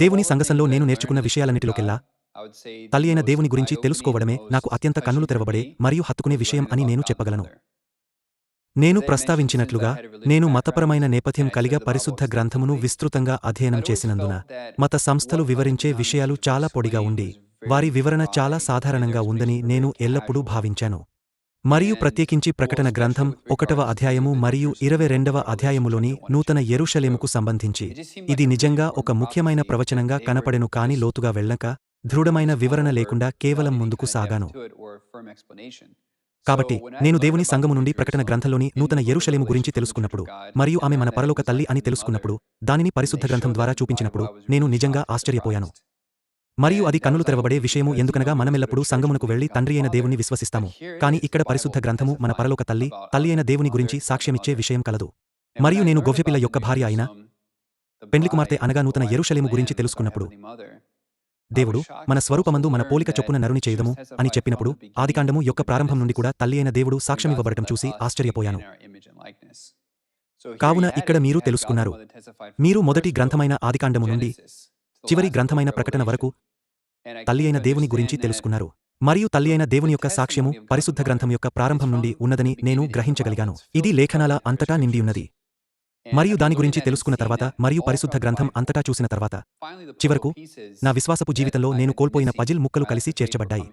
దేవుని సంగసంలో నేను నేర్చుకున్న విషయాలన్నిటిలోకెల్లా తల్లి అయిన దేవుని గురించి తెలుసుకోవడమే నాకు అత్యంత కన్నులు తెరవబడే మరియు హత్తుకునే విషయం అని నేను చెప్పగలను. నేను ప్రస్తావించినట్లుగా నేను మతపరమైన నేపథ్యం కలిగ పరిశుద్ధ గ్రంథమును విస్తృతంగా అధ్యయనం చేసినందున మత సంస్థలు వివరించే విషయాలు చాలా పొడిగా ఉండి వారి వివరణ చాలా సాధారణంగా ఉందని నేను ఎల్లప్పుడూ భావించాను. మరియు ప్రత్యేకించి ప్రకటన గ్రంథం ఒకటవ అధ్యాయము మరియు ఇరవై రెండవ అధ్యాయములోని నూతన ఎరుషలేముకు సంబంధించి. ఇది నిజంగా ఒక ముఖ్యమైన ప్రవచనంగా కనపడెను కాని లోతుగా వెళ్ళక దృఢమైన వివరణ లేకుండా కేవలం ముందుకు సాగాను. కాబట్టి నేను దేవుని సంఘము నుండి ప్రకటన గ్రంథంలోని నూతన ఎరుషలేము గురించి తెలుసుకున్నప్పుడు మరియు ఆమె మన పరలోక తల్లి అని తెలుసుకున్నప్పుడు దానిని పరిశుద్ధ గ్రంథం ద్వారా చూపించినప్పుడు నేను నిజంగా ఆశ్చర్యపోయాను. మరియు అది కన్నులు తెరవబడే విషయము ఎందుకనగా మనమెల్లప్పుడూ సంగమునకు వెళ్ళి తండ్రి అయిన దేవుని విశ్వసిస్తాము. కాని ఇక్కడ పరిశుద్ధ గ్రంథము మన పరలోక తల్లి తల్లి అయిన దేవుని గురించి సాక్ష్యమిచ్చే విషయం కలదు. మరియు నేను గొవ్యపిల్ల యొక్క భార్య అయిన పెండ్లి కుమార్తె అనగా నూతన ఎరుషలేము గురించి తెలుసుకున్నప్పుడు దేవుడు మన స్వరూపమందు మన పోలిక చొప్పున నరుని చేయదము అని చెప్పినప్పుడు ఆదికాండము యొక్క ప్రారంభం నుండి కూడా తల్లి అయిన దేవుడు సాక్ష్యమివ్వబడటం చూసి ఆశ్చర్యపోయాను. కావున ఇక్కడ మీరు తెలుసుకున్నారు. మీరు మొదటి గ్రంథమైన ఆదికాండము నుండి చివరి గ్రంథమైన ప్రకటన వరకు తల్లి అయిన దేవుని గురించి తెలుసుకున్నారు. మరియు తల్లి అయిన దేవుని యొక్క సాక్ష్యము పరిశుద్ధ గ్రంథం యొక్క ప్రారంభం నుండి ఉన్నదని నేను గ్రహించగలిగాను. ఇది లేఖనాల అంతటా నిండియున్నది మరియు దాని గురించి తెలుసుకున్న తర్వాత మరియు పరిశుద్ధ గ్రంథం అంతటా చూసిన తర్వాత చివరకు నా విశ్వాసపు జీవితంలో నేను కోల్పోయిన పజిల్ ముక్కలు కలిసి చేర్చబడ్డాయి.